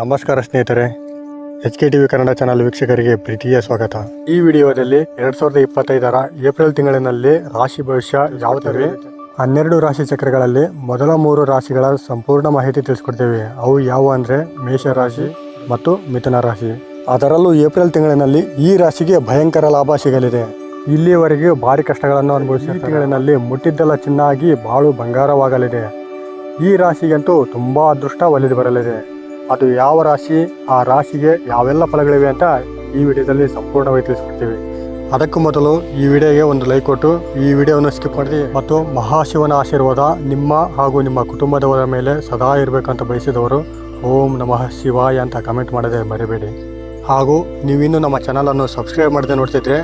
ನಮಸ್ಕಾರ ಸ್ನೇಹಿತರೆ H K TV Kannada channel ವೀಕ್ಷಕರಿಗೆ ಪ್ರೀತಿಯ ಸ್ವಾಗತ. ಈ ವಿಡಿಯೋದಲ್ಲಿ ಎರಡ್ ಸಾವಿರದ ಇಪ್ಪತ್ತೈದರ ಏಪ್ರಿಲ್ ತಿಂಗಳಿನಲ್ಲಿ ರಾಶಿ ಭವಿಷ್ಯ ಯಾವ ತರ ಹನ್ನೆರಡು ರಾಶಿ ಚಕ್ರಗಳಲ್ಲಿ ಮೊದಲ ಮೂರು ರಾಶಿಗಳ ಸಂಪೂರ್ಣ ಮಾಹಿತಿ ತಿಳಿಸ್ಕೊಡ್ತೇವೆ. ಅವು ಯಾವುವು ಅಂದರೆ ಮೇಷ ರಾಶಿ ಮತ್ತು ಮಿಥುನ ರಾಶಿ. ಅದರಲ್ಲೂ ಏಪ್ರಿಲ್ ತಿಂಗಳಿನಲ್ಲಿ ಈ ರಾಶಿಗೆ ಭಯಂಕರ ಲಾಭ ಸಿಗಲಿದೆ. ಇಲ್ಲಿಯವರೆಗೆ ಭಾರಿ ಕಷ್ಟಗಳನ್ನು ಅನುಭವಿಸಿ ತಿಂಗಳಿನಲ್ಲಿ ಮುಟ್ಟಿದ್ದೆಲ್ಲ ಚಿನ್ನಾಗಿ ಬಾಳು ಬಂಗಾರವಾಗಲಿದೆ. ಈ ರಾಶಿಗಂತೂ ತುಂಬಾ ಅದೃಷ್ಟ ಒಲಿದು ಬರಲಿದೆ. ಅದು ಯಾವ ರಾಶಿ, ಆ ರಾಶಿಗೆ ಯಾವೆಲ್ಲ ಫಲಗಳಿವೆ ಅಂತ ಈ ವಿಡಿಯೋದಲ್ಲಿ ಸಂಪೂರ್ಣವಾಗಿ ತಿಳಿಸ್ಕೊಡ್ತೀವಿ. ಅದಕ್ಕೂ ಮೊದಲು ಈ ವಿಡಿಯೋಗೆ ಒಂದು ಲೈಕ್ ಕೊಟ್ಟು, ಈ ವಿಡಿಯೋವನ್ನು ಸ್ಕಿಪ್ ಮಾಡಿ ಮತ್ತು ಮಹಾಶಿವನ ಆಶೀರ್ವಾದ ನಿಮ್ಮ ಹಾಗೂ ನಿಮ್ಮ ಕುಟುಂಬದವರ ಮೇಲೆ ಸದಾ ಇರಬೇಕಂತ ಬಯಸಿದವರು ಓಂ ನಮಃ ಶಿವಾಯ ಅಂತ ಕಮೆಂಟ್ ಮಾಡದೆ ಮರಿಬೇಡಿ. ಹಾಗೂ ನೀವಿನ್ನೂ ನಮ್ಮ ಚಾನಲನ್ನು ಸಬ್ಸ್ಕ್ರೈಬ್ ಮಾಡದೆ ನೋಡ್ತಿದ್ರೆ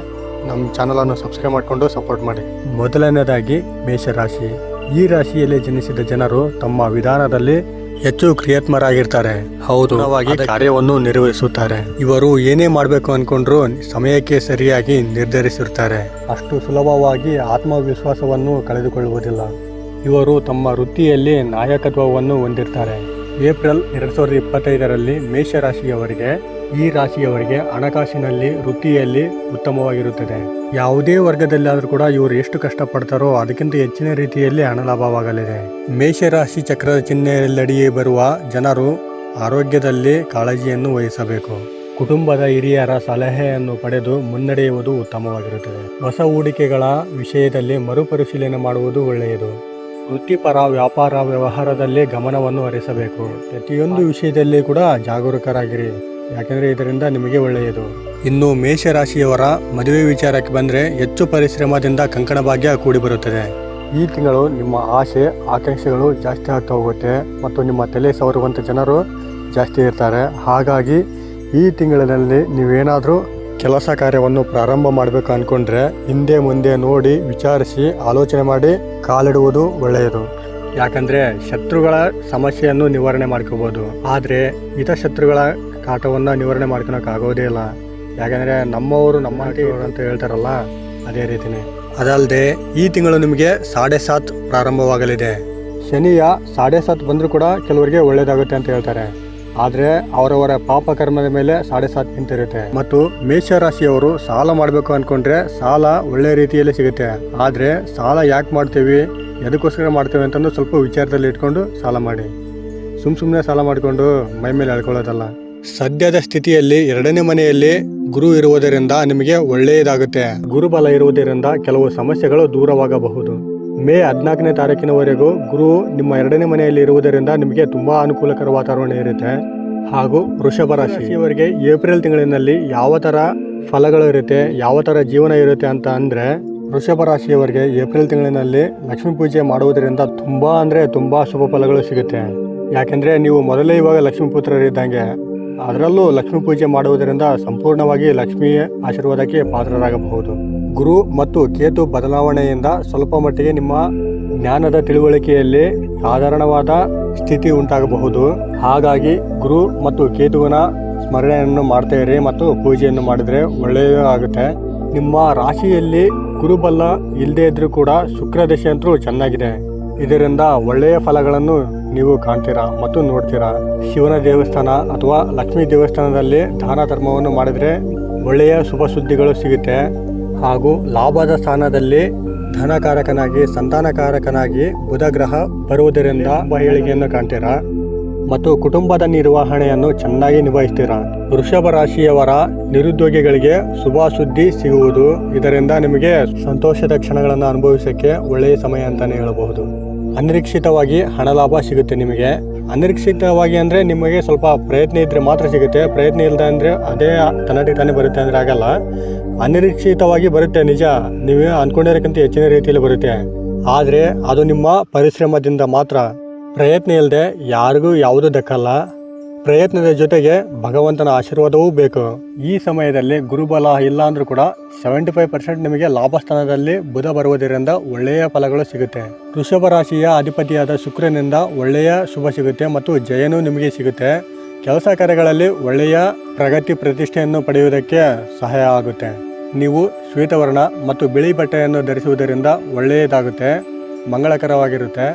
ನಮ್ಮ ಚಾನಲನ್ನು ಸಬ್ಸ್ಕ್ರೈಬ್ ಮಾಡಿಕೊಂಡು ಸಪೋರ್ಟ್ ಮಾಡಿ. ಮೊದಲನೇದಾಗಿ ಮೇಷರಾಶಿ. ಈ ರಾಶಿಯಲ್ಲಿ ಜನಿಸಿದ ಜನರು ತಮ್ಮ ವಿಧಾನದಲ್ಲಿ ಹೆಚ್ಚು ಕ್ರಿಯಾತ್ಮರಾಗಿರ್ತಾರೆ. ಹೌದು ಕಾರ್ಯವನ್ನು ನಿರ್ವಹಿಸುತ್ತಾರೆ. ಇವರು ಏನೇ ಮಾಡಬೇಕು ಅನ್ಕೊಂಡ್ರು ಸಮಯಕ್ಕೆ ಸರಿಯಾಗಿ ನಿರ್ಧರಿಸಿರ್ತಾರೆ. ಅಷ್ಟು ಸುಲಭವಾಗಿ ಆತ್ಮವಿಶ್ವಾಸವನ್ನು ಕಳೆದುಕೊಳ್ಳುವುದಿಲ್ಲ. ಇವರು ತಮ್ಮ ವೃತ್ತಿಯಲ್ಲಿ ನಾಯಕತ್ವವನ್ನು ಹೊಂದಿರ್ತಾರೆ. ಏಪ್ರಿಲ್ ಎರಡು ಸಾವಿರದ ಇಪ್ಪತ್ತೈದರಲ್ಲಿ ಮೇಷರಾಶಿಯವರಿಗೆ ಈ ರಾಶಿಯವರಿಗೆ ಹಣಕಾಸಿನಲ್ಲಿ ವೃತ್ತಿಯಲ್ಲಿ ಉತ್ತಮವಾಗಿರುತ್ತದೆ. ಯಾವುದೇ ವರ್ಗದಲ್ಲಾದರೂ ಕೂಡ ಇವರು ಎಷ್ಟು ಕಷ್ಟಪಡ್ತಾರೋ ಅದಕ್ಕಿಂತ ಹೆಚ್ಚಿನ ರೀತಿಯಲ್ಲಿ ಹಣ ಲಾಭವಾಗಲಿದೆ. ಮೇಷರಾಶಿ ಚಕ್ರದ ಚಿಹ್ನೆಯಲ್ಲಡಿಯೇ ಬರುವ ಜನರು ಆರೋಗ್ಯದಲ್ಲಿ ಕಾಳಜಿಯನ್ನು ವಹಿಸಬೇಕು. ಕುಟುಂಬದ ಹಿರಿಯರ ಸಲಹೆಯನ್ನು ಪಡೆದು ಮುನ್ನಡೆಯುವುದು ಉತ್ತಮವಾಗಿರುತ್ತದೆ. ಹೊಸ ಹೂಡಿಕೆಗಳ ವಿಷಯದಲ್ಲಿ ಮರುಪರಿಶೀಲನೆ ಮಾಡುವುದು ಒಳ್ಳೆಯದು. ವೃತ್ತಿಪರ ವ್ಯಾಪಾರ ವ್ಯವಹಾರದಲ್ಲಿ ಗಮನವನ್ನು ಹರಿಸಬೇಕು. ಪ್ರತಿಯೊಂದು ವಿಷಯದಲ್ಲಿ ಕೂಡ ಜಾಗರೂಕರಾಗಿರಿ. ಯಾಕೆಂದರೆ ಇದರಿಂದ ನಿಮಗೆ ಒಳ್ಳೆಯದು. ಇನ್ನು ಮೇಷರಾಶಿಯವರ ಮದುವೆ ವಿಚಾರಕ್ಕೆ ಬಂದರೆ ಹೆಚ್ಚು ಪರಿಶ್ರಮದಿಂದ ಕಂಕಣ ಭಾಗ್ಯ ಕೂಡಿಬರುತ್ತದೆ ಈ ತಿಂಗಳು ನಿಮ್ಮ ಆಸೆ, ಆಕಾಂಕ್ಷೆಗಳು ಜಾಸ್ತಿ ಆಗ್ತಾ ಹೋಗುತ್ತೆ ಮತ್ತು ನಿಮ್ಮ ತಲೆ ಸವರುವಂಥ ಜನರು ಜಾಸ್ತಿ ಇರ್ತಾರೆ. ಹಾಗಾಗಿ ಈ ತಿಂಗಳಿನಲ್ಲಿ ನೀವೇನಾದರೂ ಕೆಲಸ ಕಾರ್ಯವನ್ನು ಪ್ರಾರಂಭ ಮಾಡಬೇಕು ಅಂದ್ಕೊಂಡ್ರೆ ಹಿಂದೆ ಮುಂದೆ ನೋಡಿ ವಿಚಾರಿಸಿ ಆಲೋಚನೆ ಮಾಡಿ ಕಾಲಿಡುವುದು ಒಳ್ಳೆಯದು. ಯಾಕಂದ್ರೆ ಶತ್ರುಗಳ ಸಮಸ್ಯೆಯನ್ನು ನಿವಾರಣೆ ಮಾಡ್ಕೋಬೋದು. ಆದರೆ ಹಿತ ಶತ್ರುಗಳ ಕಾಟವನ್ನು ನಿವಾರಣೆ ಆಗೋದೇ ಇಲ್ಲ. ಯಾಕಂದ್ರೆ ನಮ್ಮವರು ನಮ್ಮ ಅಂತ ಹೇಳ್ತಾರಲ್ಲ, ಅದೇ ರೀತಿನೇ. ಅದಲ್ಲದೆ ಈ ತಿಂಗಳು ನಿಮಗೆ ಸಾಡೆ ಸಾತ್ ಪ್ರಾರಂಭವಾಗಲಿದೆ. ಶನಿಯ ಸಾಡೆ ಸಾತ್ ಬಂದರೂ ಕೂಡ ಕೆಲವರಿಗೆ ಒಳ್ಳೆಯದಾಗುತ್ತೆ ಅಂತ ಹೇಳ್ತಾರೆ. ಆದರೆ ಅವರವರ ಪಾಪ ಕರ್ಮದ ಮೇಲೆ ಸಾಡೆ ಸಾತ್ ನಿಂತಿರುತ್ತೆ. ಮತ್ತು ಮೇಷ ರಾಶಿಯವರು ಸಾಲ ಮಾಡಬೇಕು ಅನ್ಕೊಂಡ್ರೆ ಸಾಲ ಒಳ್ಳೆ ರೀತಿಯಲ್ಲಿ ಸಿಗುತ್ತೆ. ಆದರೆ ಸಾಲ ಯಾಕೆ ಮಾಡ್ತೀವಿ, ಎದಕ್ಕೋಸ್ಕರ ಮಾಡ್ತೇವೆ ಅಂತಂದು ಸ್ವಲ್ಪ ವಿಚಾರದಲ್ಲಿ ಇಟ್ಕೊಂಡು ಸಾಲ ಮಾಡಿ. ಸುಮ್ ಸುಮ್ಮನೆ ಸಾಲ ಮಾಡಿಕೊಂಡು ಮೈ ಮೇಲೆ ಸದ್ಯದ ಸ್ಥಿತಿಯಲ್ಲಿ ಎರಡನೇ ಮನೆಯಲ್ಲಿ ಗುರು ಇರುವುದರಿಂದ ನಿಮಗೆ ಒಳ್ಳೆಯದಾಗುತ್ತೆ. ಗುರುಬಲ ಇರುವುದರಿಂದ ಕೆಲವು ಸಮಸ್ಯೆಗಳು ದೂರವಾಗಬಹುದು. ಮೇ ಹದಿನಾಲ್ಕನೇ ತಾರೀಕಿನವರೆಗೂ ಗುರು ನಿಮ್ಮ ಎರಡನೇ ಮನೆಯಲ್ಲಿ ಇರುವುದರಿಂದ ನಿಮಗೆ ತುಂಬಾ ಅನುಕೂಲಕರ ವಾತಾವರಣ ಇರುತ್ತೆ. ಹಾಗೂ ವೃಷಭ ರಾಶಿಯವರಿಗೆ ಏಪ್ರಿಲ್ ತಿಂಗಳಿನಲ್ಲಿ ಯಾವ ಥರ ಫಲಗಳು ಇರುತ್ತೆ, ಯಾವ ಥರ ಜೀವನ ಇರುತ್ತೆ ಅಂತ ಅಂದರೆ ವೃಷಭ ರಾಶಿಯವರಿಗೆ ಏಪ್ರಿಲ್ ತಿಂಗಳಿನಲ್ಲಿ ಲಕ್ಷ್ಮೀ ಪೂಜೆ ಮಾಡುವುದರಿಂದ ತುಂಬ ಅಂದರೆ ತುಂಬ ಶುಭ ಫಲಗಳು ಸಿಗುತ್ತೆ. ಯಾಕೆಂದರೆ ನೀವು ಮೊದಲೇ ಇವಾಗ ಲಕ್ಷ್ಮೀ ಪುತ್ರರಿದ್ದಂಗೆ ಅದರಲ್ಲೂ ಲಕ್ಷ್ಮೀ ಪೂಜೆ ಮಾಡುವುದರಿಂದ ಸಂಪೂರ್ಣವಾಗಿ ಲಕ್ಷ್ಮಿಯ ಆಶೀರ್ವಾದಕ್ಕೆ ಪಾತ್ರರಾಗಬಹುದು. ಗುರು ಮತ್ತು ಕೇತು ಬದಲಾವಣೆಯಿಂದ ಸ್ವಲ್ಪ ಮಟ್ಟಿಗೆ ನಿಮ್ಮ ಜ್ಞಾನದ ತಿಳುವಳಿಕೆಯಲ್ಲಿ ಸಾಧಾರಣವಾದ ಸ್ಥಿತಿ ಉಂಟಾಗಬಹುದು. ಹಾಗಾಗಿ ಗುರು ಮತ್ತು ಕೇತುವಿನ ಸ್ಮರಣೆಯನ್ನು ಮಾಡ್ತಾ ಇರಿ ಮತ್ತು ಪೂಜೆಯನ್ನು ಮಾಡಿದರೆ ಮಾಡಿದ್ರೆ ಒಳ್ಳೆಯದಾಗುತ್ತೆ ನಿಮ್ಮ ರಾಶಿಯಲ್ಲಿ ಗುರುಬಲ್ಲ ಇಲ್ಲದೇ ಇದ್ರೂ ಕೂಡ ಶುಕ್ರ ದಶೆ ಅಂತೂ ಚೆನ್ನಾಗಿದೆ. ಇದರಿಂದ ಒಳ್ಳೆಯ ಫಲಗಳನ್ನು ನೀವು ಕಾಣ್ತೀರಾ ಮತ್ತು ನೋಡ್ತೀರಾ? ಶಿವನ ದೇವಸ್ಥಾನ ಅಥವಾ ಲಕ್ಷ್ಮೀ ದೇವಸ್ಥಾನದಲ್ಲಿ ದಾನ ಧರ್ಮವನ್ನು ಮಾಡಿದರೆ ಒಳ್ಳೆಯ ಶುಭ ಸುದ್ದಿಗಳು ಸಿಗುತ್ತೆ. ಹಾಗೂ ಲಾಭದ ಸ್ಥಾನದಲ್ಲಿ ಧನಕಾರಕನಾಗಿ, ಸಂತಾನಕಾರಕನಾಗಿ ಬುಧ ಗ್ರಹ ಬರುವುದರಿಂದ ಏಳಿಗೆಯನ್ನು ಕಾಣ್ತೀರಾ? ಮತ್ತು ಕುಟುಂಬದ ನಿರ್ವಹಣೆಯನ್ನು ಚೆನ್ನಾಗಿ ನಿಭಾಯಿಸ್ತೀರಾ? ವೃಷಭ ರಾಶಿಯವರ ನಿರುದ್ಯೋಗಿಗಳಿಗೆ ಶುಭ ಸುದ್ದಿ ಸಿಗುವುದು ಇದರಿಂದ ನಿಮಗೆ ಸಂತೋಷದ ಕ್ಷಣಗಳನ್ನು ಅನುಭವಿಸಕ್ಕೆ ಒಳ್ಳೆಯ ಸಮಯ ಅಂತಲೇ ಹೇಳಬಹುದು. ಅನಿರೀಕ್ಷಿತವಾಗಿ ಹಣ ಲಾಭ ಸಿಗುತ್ತೆ ನಿಮಗೆ. ಅನಿರೀಕ್ಷಿತವಾಗಿ ಅಂದರೆ ನಿಮಗೆ ಸ್ವಲ್ಪ ಪ್ರಯತ್ನ ಇದ್ದರೆ ಮಾತ್ರ ಸಿಗುತ್ತೆ. ಪ್ರಯತ್ನ ಇಲ್ಲದೆ ಅಂದರೆ ಅದೇ ತನ್ನಟಿ ತಾನೇ ಬರುತ್ತೆ ಅಂದರೆ ಆಗಲ್ಲ. ಅನಿರೀಕ್ಷಿತವಾಗಿ ಬರುತ್ತೆ, ನಿಜ. ನೀವು ಅಂದ್ಕೊಂಡಿರೋಕ್ಕಿಂತ ಹೆಚ್ಚಿನ ರೀತಿಯಲ್ಲಿ ಬರುತ್ತೆ. ಆದರೆ ಅದು ನಿಮ್ಮ ಪರಿಶ್ರಮದಿಂದ ಮಾತ್ರ. ಪ್ರಯತ್ನ ಇಲ್ಲದೆ ಯಾರಿಗೂ ಯಾವುದೂ ದಕ್ಕಲ್ಲ. ಪ್ರಯತ್ನದ ಜೊತೆಗೆ ಭಗವಂತನ ಆಶೀರ್ವಾದವೂ ಬೇಕು. ಈ ಸಮಯದಲ್ಲಿ ಗುರುಬಲ ಇಲ್ಲ ಅಂದರೂ ಕೂಡ ಸೆವೆಂಟಿ ಫೈವ್ ಪರ್ಸೆಂಟ್ ನಿಮಗೆ ಲಾಭಸ್ಥಾನದಲ್ಲಿ ಬುಧ ಬರುವುದರಿಂದ ಒಳ್ಳೆಯ ಫಲಗಳು ಸಿಗುತ್ತೆ. ವೃಷಭ ರಾಶಿಯ ಅಧಿಪತಿಯಾದ ಶುಕ್ರನಿಂದ ಒಳ್ಳೆಯ ಶುಭ ಸಿಗುತ್ತೆ ಮತ್ತು ಜಯನೂ ನಿಮಗೆ ಸಿಗುತ್ತೆ. ಕೆಲಸ ಕಾರ್ಯಗಳಲ್ಲಿ ಒಳ್ಳೆಯ ಪ್ರಗತಿ ಪ್ರತಿಷ್ಠೆಯನ್ನು ಪಡೆಯುವುದಕ್ಕೆ ಸಹಾಯ ಆಗುತ್ತೆ. ನೀವು ಶ್ವೇತವರ್ಣ ಮತ್ತು ಬಿಳಿ ಬಟ್ಟೆಯನ್ನು ಧರಿಸುವುದರಿಂದ ಒಳ್ಳೆಯದಾಗುತ್ತೆ, ಮಂಗಳಕರವಾಗಿರುತ್ತೆ.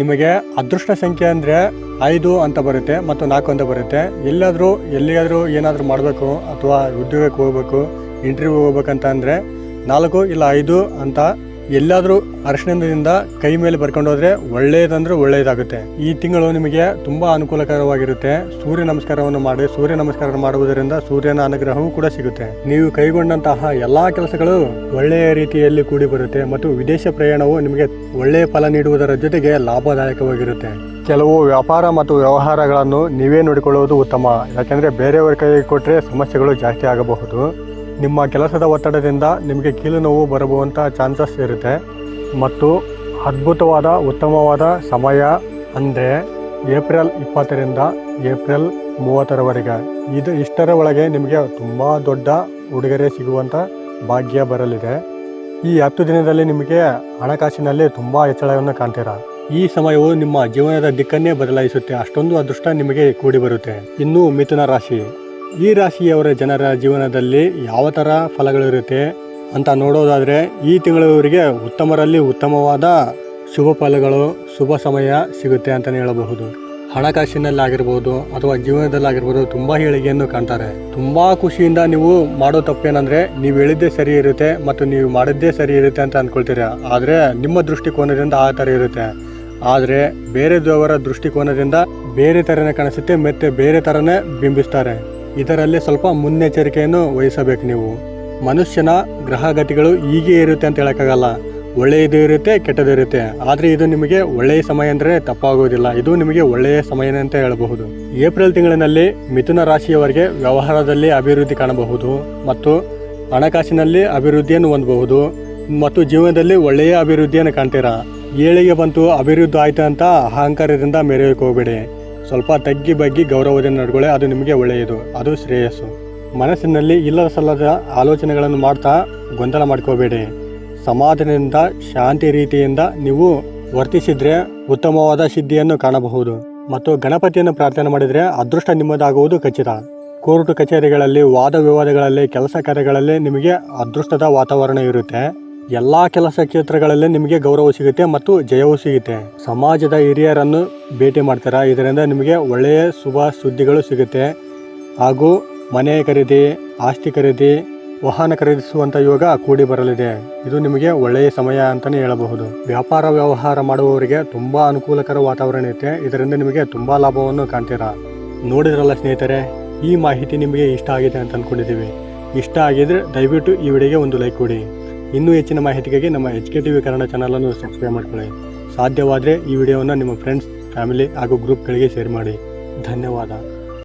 ನಿಮಗೆ ಅದೃಷ್ಟ ಸಂಖ್ಯೆ ಅಂದರೆ ಐದು ಅಂತ ಬರುತ್ತೆ ಮತ್ತು ನಾಲ್ಕು ಅಂತ ಬರುತ್ತೆ. ಎಲ್ಲಾದರೂ ಎಲ್ಲಿಯಾದರೂ ಏನಾದರೂ ಮಾಡಬೇಕು ಅಥವಾ ಉದ್ಯೋಗಕ್ಕೆ ಹೋಗ್ಬೇಕು ಇಂಟರ್ವ್ಯೂ ಹೋಗ್ಬೇಕಂತ ಅಂದರೆ ನಾಲ್ಕು ಇಲ್ಲ ಐದು ಅಂತ ಎಲ್ಲಾದರೂ ಅರಶಿನದಿಂದ ಕೈ ಮೇಲೆ ಬರ್ಕೊಂಡು ಹೋದ್ರೆ ಒಳ್ಳೆಯದಂದ್ರೆ ಒಳ್ಳೆಯದಾಗುತ್ತೆ ಈ ತಿಂಗಳು ನಿಮಗೆ ತುಂಬಾ ಅನುಕೂಲಕರವಾಗಿರುತ್ತೆ. ಸೂರ್ಯ ನಮಸ್ಕಾರವನ್ನು ಮಾಡಿ, ಸೂರ್ಯ ನಮಸ್ಕಾರ ಮಾಡುವುದರಿಂದ ಸೂರ್ಯನ ಅನುಗ್ರಹವೂ ಕೂಡ ಸಿಗುತ್ತೆ. ನೀವು ಕೈಗೊಂಡಂತಹ ಎಲ್ಲಾ ಕೆಲಸಗಳು ಒಳ್ಳೆಯ ರೀತಿಯಲ್ಲಿ ಕೂಡಿ ಬರುತ್ತೆ ಮತ್ತು ವಿದೇಶ ಪ್ರಯಾಣವು ನಿಮಗೆ ಒಳ್ಳೆಯ ಫಲ ನೀಡುವುದರ ಜೊತೆಗೆ ಲಾಭದಾಯಕವಾಗಿರುತ್ತೆ. ಕೆಲವು ವ್ಯಾಪಾರ ಮತ್ತು ವ್ಯವಹಾರಗಳನ್ನು ನೀವೇ ನೋಡಿಕೊಳ್ಳುವುದು ಉತ್ತಮ. ಯಾಕೆಂದರೆ ಬೇರೆಯವರ ಕೈಗೆ ಕೊಟ್ಟರೆ ಸಮಸ್ಯೆಗಳು ಜಾಸ್ತಿ ಆಗಬಹುದು. ನಿಮ್ಮ ಕೆಲಸದ ಒತ್ತಡದಿಂದ ನಿಮಗೆ ಕೀಲು ನೋವು ಬರಬಹುವಂಥ ಚಾನ್ಸಸ್ ಇರುತ್ತೆ. ಮತ್ತು ಅದ್ಭುತವಾದ, ಉತ್ತಮವಾದ ಸಮಯ, ಅಂದರೆ ಏಪ್ರಿಲ್ ಇಪ್ಪತ್ತರಿಂದ ಏಪ್ರಿಲ್ ಮೂವತ್ತರವರೆಗೆ. ಇದು ಇಷ್ಟರ ಒಳಗೆ ನಿಮಗೆ ತುಂಬ ದೊಡ್ಡ ಉಡುಗೊರೆ ಸಿಗುವಂಥ ಭಾಗ್ಯ ಬರಲಿದೆ. ಈ ಹತ್ತು ದಿನದಲ್ಲಿ ನಿಮಗೆ ಹಣಕಾಸಿನಲ್ಲಿ ತುಂಬ ಹೆಚ್ಚಳವನ್ನು ಕಾಣ್ತೀರಾ? ಈ ಸಮಯವು ನಿಮ್ಮ ಜೀವನದ ದಿಕ್ಕನ್ನೇ ಬದಲಾಯಿಸುತ್ತೆ. ಅಷ್ಟೊಂದು ಅದೃಷ್ಟ ನಿಮಗೆ ಕೂಡಿ ಬರುತ್ತೆ. ಇನ್ನು ಮಿಥುನ ರಾಶಿ. ಈ ರಾಶಿಯವರ ಜನರ ಜೀವನದಲ್ಲಿ ಯಾವ ಥರ ಫಲಗಳಿರುತ್ತೆ ಅಂತ ನೋಡೋದಾದರೆ ಈ ತಿಂಗಳವರಿಗೆ ಉತ್ತಮರಲ್ಲಿ ಉತ್ತಮವಾದ ಶುಭ ಫಲಗಳು, ಶುಭ ಸಮಯ ಸಿಗುತ್ತೆ ಅಂತಲೇ ಹೇಳಬಹುದು. ಹಣಕಾಸಿನಲ್ಲಾಗಿರ್ಬೋದು ಅಥವಾ ಜೀವನದಲ್ಲಾಗಿರ್ಬೋದು ತುಂಬ ಏಳಿಗೆಯನ್ನು ಕಾಣ್ತಾರೆ. ತುಂಬ ಖುಷಿಯಿಂದ ನೀವು ಮಾಡೋ ತಪ್ಪೇನಂದರೆ ನೀವು ಹೇಳಿದ್ದೇ ಸರಿ ಇರುತ್ತೆ ಮತ್ತು ನೀವು ಮಾಡಿದ್ದೇ ಸರಿ ಇರುತ್ತೆ ಅಂತ ಅಂದ್ಕೊಳ್ತೀರಾ ಆದರೆ ನಿಮ್ಮ ದೃಷ್ಟಿಕೋನದಿಂದ ಆ ಥರ ಇರುತ್ತೆ. ಆದರೆ ಬೇರೆದವರ ದೃಷ್ಟಿಕೋನದಿಂದ ಬೇರೆ ಥರನೇ ಕಾಣಿಸುತ್ತೆ, ಮತ್ತು ಬೇರೆ ಥರನೇ ಬಿಂಬಿಸ್ತಾರೆ. ಇದರಲ್ಲಿ ಸ್ವಲ್ಪ ಮುನ್ನೆಚ್ಚರಿಕೆಯನ್ನು ವಹಿಸಬೇಕು ನೀವು. ಮನುಷ್ಯನ ಗ್ರಹಗತಿಗಳು ಹೀಗೆ ಇರುತ್ತೆ ಅಂತ ಹೇಳೋಕ್ಕಾಗಲ್ಲ. ಒಳ್ಳೆಯದು ಇರುತ್ತೆ ಕೆಟ್ಟದ್ದು ಇರುತ್ತೆ. ಆದರೆ ಇದು ನಿಮಗೆ ಒಳ್ಳೆಯ ಸಮಯ ಅಂದರೆ ತಪ್ಪಾಗೋದಿಲ್ಲ. ಇದು ನಿಮಗೆ ಒಳ್ಳೆಯ ಸಮಯ ಅಂತ ಹೇಳಬಹುದು. ಏಪ್ರಿಲ್ ತಿಂಗಳಿನಲ್ಲಿ ಮಿಥುನ ರಾಶಿಯವರಿಗೆ ವ್ಯವಹಾರದಲ್ಲಿ ಅಭಿವೃದ್ಧಿ ಕಾಣಬಹುದು ಮತ್ತು ಹಣಕಾಸಿನಲ್ಲಿ ಅಭಿವೃದ್ಧಿಯನ್ನು ಹೊಂದಬಹುದು ಮತ್ತು ಜೀವನದಲ್ಲಿ ಒಳ್ಳೆಯ ಅಭಿವೃದ್ಧಿಯನ್ನು ಕಾಣ್ತೀರಾ? ಏಳಿಗೆ ಬಂತು, ಅಭಿವೃದ್ಧಿ ಆಯಿತು ಅಂತ ಅಹಂಕಾರದಿಂದ ಮೆರೆಯೋಕೆ ಹೋಗಬೇಡಿ. ಸ್ವಲ್ಪ ತಗ್ಗಿ ಬಗ್ಗಿ ಗೌರವದಿಂದ ನಡ್ಕೊಳ್ಳಿ ಅದು ನಿಮಗೆ ಒಳ್ಳೆಯದು, ಅದು ಶ್ರೇಯಸ್ಸು. ಮನಸ್ಸಿನಲ್ಲಿ ಇಲ್ಲದ ಸಲ್ಲದ ಆಲೋಚನೆಗಳನ್ನು ಮಾಡ್ತಾ ಗೊಂದಲ ಮಾಡ್ಕೋಬೇಡಿ. ಸಮಾಧಾನದಿಂದ, ಶಾಂತಿ ರೀತಿಯಿಂದ ನೀವು ವರ್ತಿಸಿದರೆ ಉತ್ತಮವಾದ ಸಿದ್ಧಿಯನ್ನು ಕಾಣಬಹುದು ಮತ್ತು ಗಣಪತಿಯನ್ನು ಪ್ರಾರ್ಥನೆ ಮಾಡಿದರೆ ಅದೃಷ್ಟ ನಿಮ್ಮದಾಗುವುದು ಖಚಿತ. ಕೋರ್ಟು ಕಚೇರಿಗಳಲ್ಲಿ ವಾದ ವಿವಾದಗಳಲ್ಲಿ, ಕೆಲಸ ಕಾರ್ಯಗಳಲ್ಲಿ ನಿಮಗೆ ಅದೃಷ್ಟದ ವಾತಾವರಣ ಇರುತ್ತೆ. ಎಲ್ಲ ಕೆಲಸ ಕ್ಷೇತ್ರಗಳಲ್ಲಿ ನಿಮಗೆ ಗೌರವ ಸಿಗುತ್ತೆ ಮತ್ತು ಜಯವೂ ಸಿಗುತ್ತೆ. ಸಮಾಜದ ಹಿರಿಯರನ್ನು ಭೇಟಿ ಮಾಡ್ತೀರಾ? ಇದರಿಂದ ನಿಮಗೆ ಒಳ್ಳೆಯ ಶುಭ ಸುದ್ದಿಗಳು ಸಿಗುತ್ತೆ. ಹಾಗೂ ಮನೆ ಖರೀದಿ, ಆಸ್ತಿ ಖರೀದಿ, ವಾಹನ ಖರೀದಿಸುವಂಥ ಯೋಗ ಕೂಡಿ ಬರಲಿದೆ. ಇದು ನಿಮಗೆ ಒಳ್ಳೆಯ ಸಮಯ ಅಂತಲೇ ಹೇಳಬಹುದು. ವ್ಯಾಪಾರ ವ್ಯವಹಾರ ಮಾಡುವವರಿಗೆ ತುಂಬ ಅನುಕೂಲಕರ ವಾತಾವರಣ ಇರುತ್ತೆ. ಇದರಿಂದ ನಿಮಗೆ ತುಂಬ ಲಾಭವನ್ನು ಕಾಣ್ತೀರಾ? ನೋಡಿದ್ರಲ್ಲ ಸ್ನೇಹಿತರೆ, ಈ ಮಾಹಿತಿ ನಿಮಗೆ ಇಷ್ಟ ಆಗಿದೆ ಅಂತ ಅಂದ್ಕೊಂಡಿದ್ದೀವಿ ಇಷ್ಟ ಆಗಿದ್ರೆ ದಯವಿಟ್ಟು ಈ ವಿಡಿಯೋಗೆ ಒಂದು ಲೈಕ್ ಕೊಡಿ. ಇನ್ನೂ ಹೆಚ್ಚಿನ ಮಾಹಿತಿಗಾಗಿ ನಮ್ಮ H K T V Kannada ಚಾನಲನ್ನು ಸಬ್ಸ್ಕ್ರೈಬ್ ಮಾಡ್ಕೊಳ್ಳಿ. ಸಾಧ್ಯವಾದರೆ ಈ ವಿಡಿಯೋವನ್ನು ನಿಮ್ಮ ಫ್ರೆಂಡ್ಸ್ ಫ್ಯಾಮಿಲಿ ಹಾಗೂ ಗ್ರೂಪ್ಗಳಿಗೆ ಶೇರ್ ಮಾಡಿ. ಧನ್ಯವಾದ.